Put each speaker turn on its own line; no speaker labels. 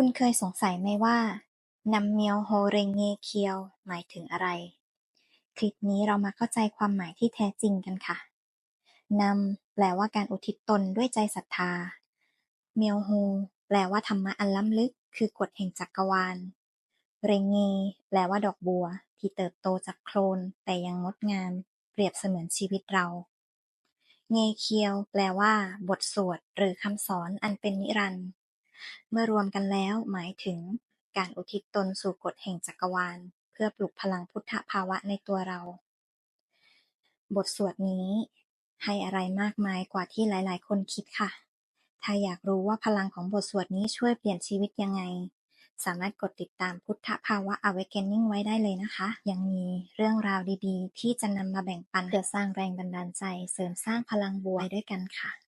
คุณเคยสงสัยไหมว่า"นัมเมียวโฮเรงเงเคียว"หมายถึงอะไร คลิปนี้เรามาเข้าใจความหมายที่แท้จริงกันค่ะ นัมแปลว่าการอุทิศตนด้วยใจศรัทธา เมียวโฮแปลว่าธรรมะอันล้ำลึก คือกฎแห่งจักรวาล เรงเงแปลว่าดอกบัว ที่เติบโตจากโคลน แต่ยังงดงาม เปรียบเสมือนชีวิตเรา เงเคียว แปลว่า บทสวด หรือคำสอนอันเป็นนิรันดร์ เมื่อรวมกันแล้ว หมายถึง การอุทิศตนสู่กฎแห่งจักรวาล เพื่อปลุกพลังพุทธภาวะในตัวเรา บทสวดนี้ ให้อะไรมากมายกว่าที่หลาย ๆ คนคิดค่ะ ถ้าอยากรู้ว่าพลังของบทสวดนี้ช่วยเปลี่ยนชีวิตยังไง สามารถกดติดตามพุทธภาวะ Awakening ไว้ได้เลยนะคะ ยังมีเรื่องราวดี ๆ ที่จะนำมาแบ่งปันเพื่อสร้างแรงบันดาลใจ เสริมสร้างพลังบวกไปด้วยกันค่ะ